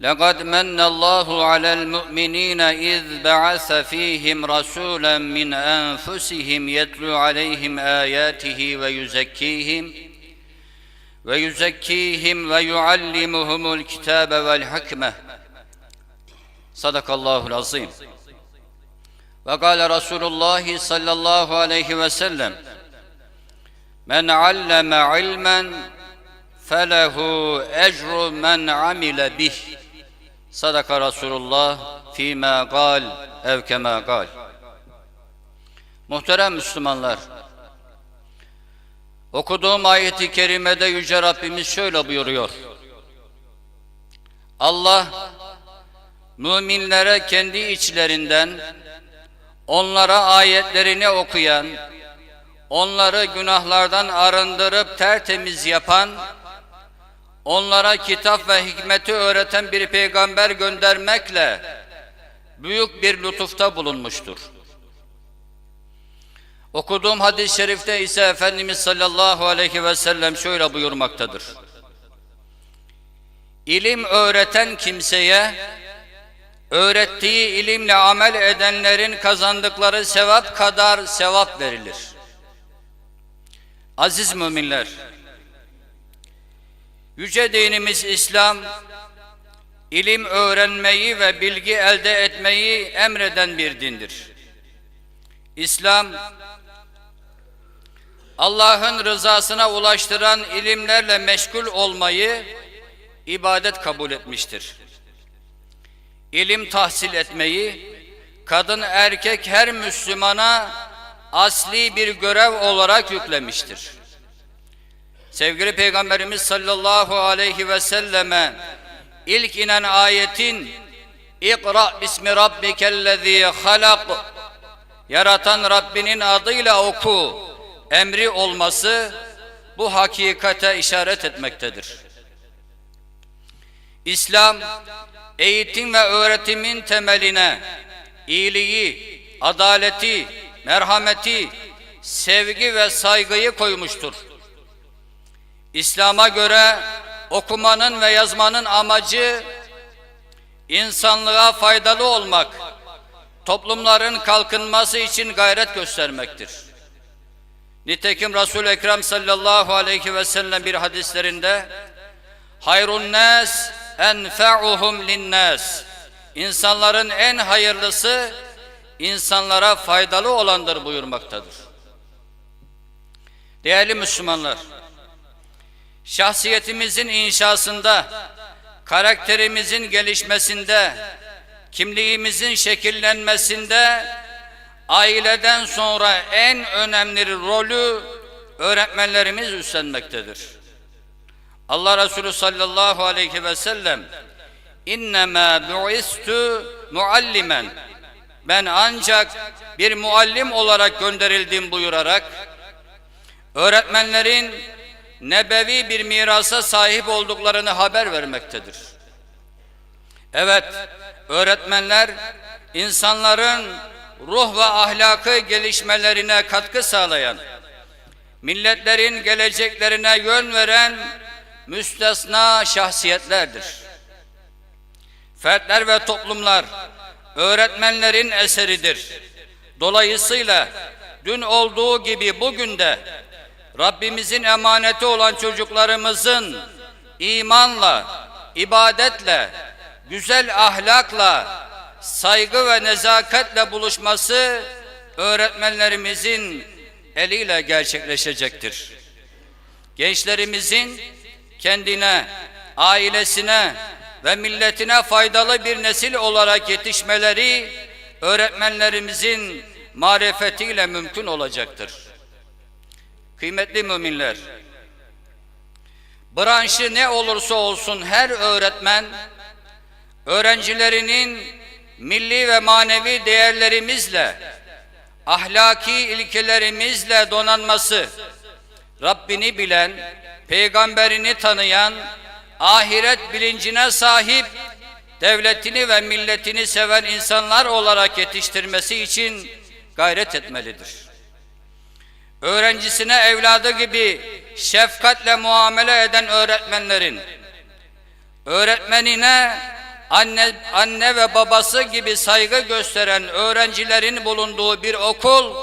لقد من الله على المؤمنين إذ بعث فيهم رسولا من أنفسهم يتلو عليهم آياته ويزكيهم ويزكيهم ويعلمهم الكتاب والحكمة. صدق الله العظيم. وقال رسول الله صلى الله عليه وسلم من علم علما فله أجر من عمل به. Sadaka Resulullah fîmâ kal ev kemâ kal. Muhterem Müslümanlar, okuduğum ayeti kerimede Yüce Rabbimiz şöyle buyuruyor. Allah, müminlere kendi içlerinden, onlara ayetlerini okuyan, onları günahlardan arındırıp tertemiz yapan, onlara kitap ve hikmeti öğreten bir peygamber göndermekle büyük bir lütufta bulunmuştur. Okuduğum hadis-i şerifte ise Efendimiz sallallahu aleyhi ve sellem şöyle buyurmaktadır. İlim öğreten kimseye, öğrettiği ilimle amel edenlerin kazandıkları sevap kadar sevap verilir. Aziz müminler, Yüce dinimiz İslam, ilim öğrenmeyi ve bilgi elde etmeyi emreden bir dindir. İslam, Allah'ın rızasına ulaştıran ilimlerle meşgul olmayı ibadet kabul etmiştir. İlim tahsil etmeyi, kadın erkek her Müslümana asli bir görev olarak yüklemiştir. Sevgili Peygamberimiz sallallahu aleyhi ve selleme ilk inen ayetin İkra bismi rabbikellezî halak Yaratan Rabbinin adıyla oku emri olması bu hakikate işaret etmektedir. İslam eğitim ve öğretimin temeline iyiliği, adaleti, merhameti, sevgi ve saygıyı koymuştur. İslam'a göre okumanın ve yazmanın amacı insanlığa faydalı olmak, toplumların kalkınması için gayret göstermektir. Nitekim Resul Ekrem sallallahu aleyhi ve sellem bir hadislerinde hayrun nas enfa'uhum linnas İnsanların en hayırlısı insanlara faydalı olandır buyurmaktadır. Değerli Müslümanlar, şahsiyetimizin inşasında, karakterimizin gelişmesinde, kimliğimizin şekillenmesinde aileden sonra en önemli rolü öğretmenlerimiz üstlenmektedir. Allah Resulü sallallahu aleyhi ve sellem innema bu'istu muallimen ben ancak bir muallim olarak gönderildim buyurarak öğretmenlerin nebevi bir mirasa sahip olduklarını haber vermektedir. Evet, öğretmenler insanların ruh ve ahlakı gelişmelerine katkı sağlayan, milletlerin geleceklerine yön veren müstesna şahsiyetlerdir. Fertler ve toplumlar öğretmenlerin eseridir. Dolayısıyla dün olduğu gibi bugün de Rabbimizin emaneti olan çocuklarımızın imanla, ibadetle, güzel ahlakla, saygı ve nezakatle buluşması öğretmenlerimizin eliyle gerçekleşecektir. Gençlerimizin kendine, ailesine ve milletine faydalı bir nesil olarak yetişmeleri öğretmenlerimizin marifetiyle mümkün olacaktır. Kıymetli müminler, branşı ne olursa olsun her öğretmen öğrencilerinin milli ve manevi değerlerimizle ahlaki ilkelerimizle donanması Rabbini bilen, peygamberini tanıyan, ahiret bilincine sahip, devletini ve milletini seven insanlar olarak yetiştirmesi için gayret etmelidir. Öğrencisine evladı gibi şefkatle muamele eden öğretmenlerin, öğretmenine anne, anne ve babası gibi saygı gösteren öğrencilerin bulunduğu bir okul,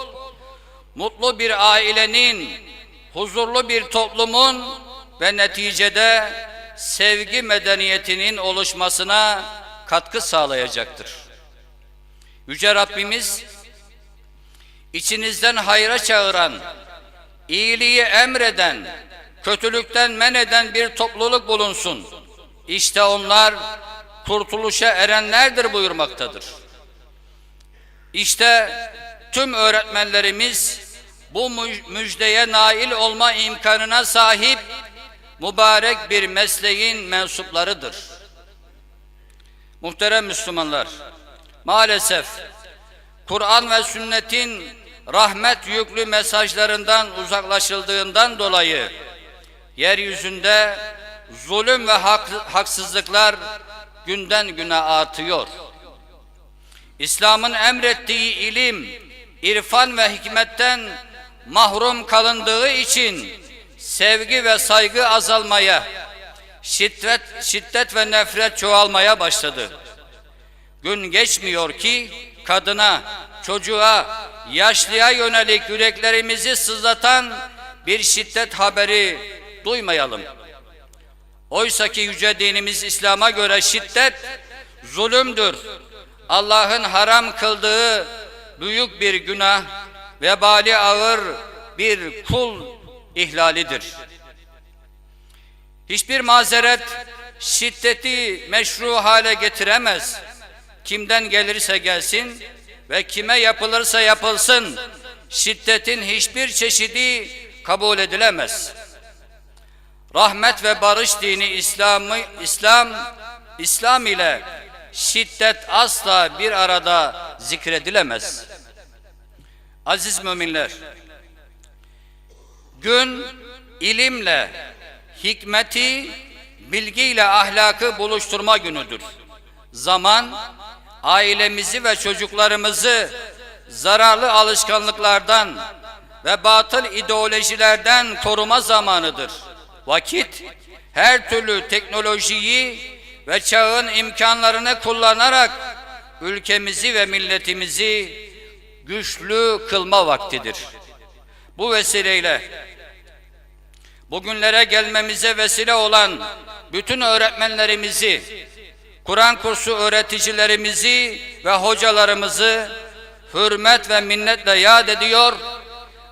mutlu bir ailenin, huzurlu bir toplumun ve neticede sevgi medeniyetinin oluşmasına katkı sağlayacaktır. Yüce Rabbimiz içinizden hayra çağıran, iyiliği emreden, kötülükten men eden bir topluluk bulunsun. İşte onlar kurtuluşa erenlerdir buyurmaktadır. İşte tüm öğretmenlerimiz bu müjdeye nail olma imkanına sahip mübarek bir mesleğin mensuplarıdır. Muhterem Müslümanlar, maalesef Kur'an ve sünnetin rahmet yüklü mesajlarından uzaklaşıldığından dolayı yeryüzünde zulüm ve hak, haksızlıklar günden güne artıyor. İslam'ın emrettiği ilim, irfan ve hikmetten mahrum kalındığı için sevgi ve saygı azalmaya, şiddet, şiddet ve nefret çoğalmaya başladı. Gün geçmiyor ki kadına, çocuğa, yaşlıya yönelik yüreklerimizi sızlatan bir şiddet haberi duymayalım. Oysa ki yüce dinimiz İslam'a göre şiddet zulümdür. Allah'ın haram kıldığı büyük bir günah, vebali ağır bir kul ihlalidir. Hiçbir mazeret şiddeti meşru hale getiremez. Kimden gelirse gelsin ve kime yapılırsa yapılsın şiddetin hiçbir çeşidi kabul edilemez. Rahmet ve barış dini İslam'ı İslam İslam ile şiddet asla bir arada zikredilemez. Aziz müminler, gün ilimle, hikmeti, bilgiyle ahlakı buluşturma günüdür. Zaman, ailemizi ve çocuklarımızı zararlı alışkanlıklardan ve batıl ideolojilerden koruma zamanıdır. Vakit, her türlü teknolojiyi ve çağın imkanlarını kullanarak ülkemizi ve milletimizi güçlü kılma vaktidir. Bu vesileyle bugünlere gelmemize vesile olan bütün öğretmenlerimizi, Kur'an kursu öğreticilerimizi ve hocalarımızı hürmet ve minnetle yad ediyor,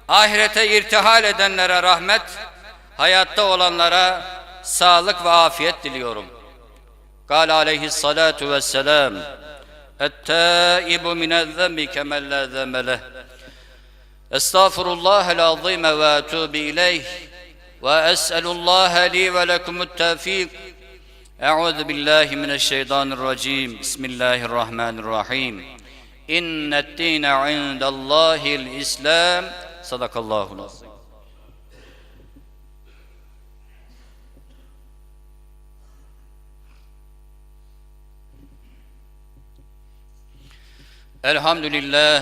ahirete irtihal edenlere rahmet, hayatta olanlara sağlık ve afiyet diliyorum. Kal aleyhissalatu vesselam Ettaibu minezzembi kemelle zemmeleh Estağfirullahel azime ve etubi ileyh ve es'elullahe li ve lekumut tevfik لي ولكم التوفيق اعوذ بالله من الشيطان الرجيم بسم الله الرحمن الرحيم ان الدين عند الله الاسلام صدق الله العظيم الحمد لله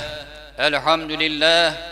الحمد لله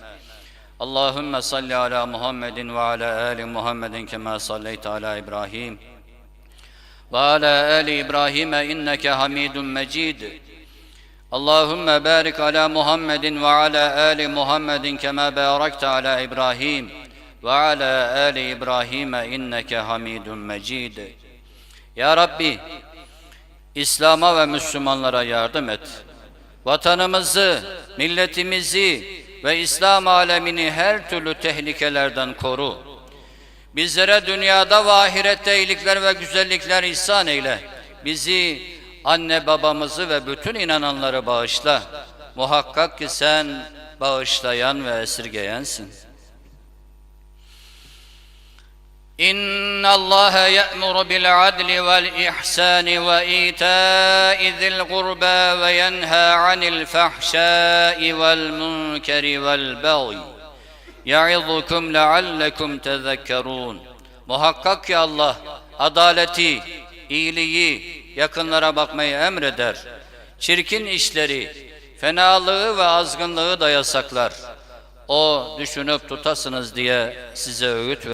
Allahümme salli ala Muhammedin ve ala ali Muhammedin kema salleyte ala İbrahim ve ala ali İbrahim'e inneke hamidun mecid. Allahümme barik ala Muhammedin ve ala ali Muhammedin kema barakte ala İbrahim ve ala ali İbrahim'e inneke hamidun mecid. Ya Rabbi, İslam'a ve Müslümanlara yardım et. Vatanımızı, milletimizi, ve İslam alemini her türlü tehlikelerden koru. Bizlere dünyada ve ahirette iyilikler ve güzellikler ihsan eyle. Bizi, anne babamızı ve bütün inananları bağışla. Muhakkak ki sen bağışlayan ve esirgeyensin. إن الله يأمر بالعدل والإحسان وإيتاء ذي القربى وينهى عن الفحشاء والمنكر والبغي يعظكم لعلكم تذكرون Muhakkak ki Allah adaleti, iyiliği, yakınlara bakmayı emreder. Çirkin işleri, fenalığı ve azgınlığı da yasaklar. O düşünüp tutasınız diye size öğüt ver.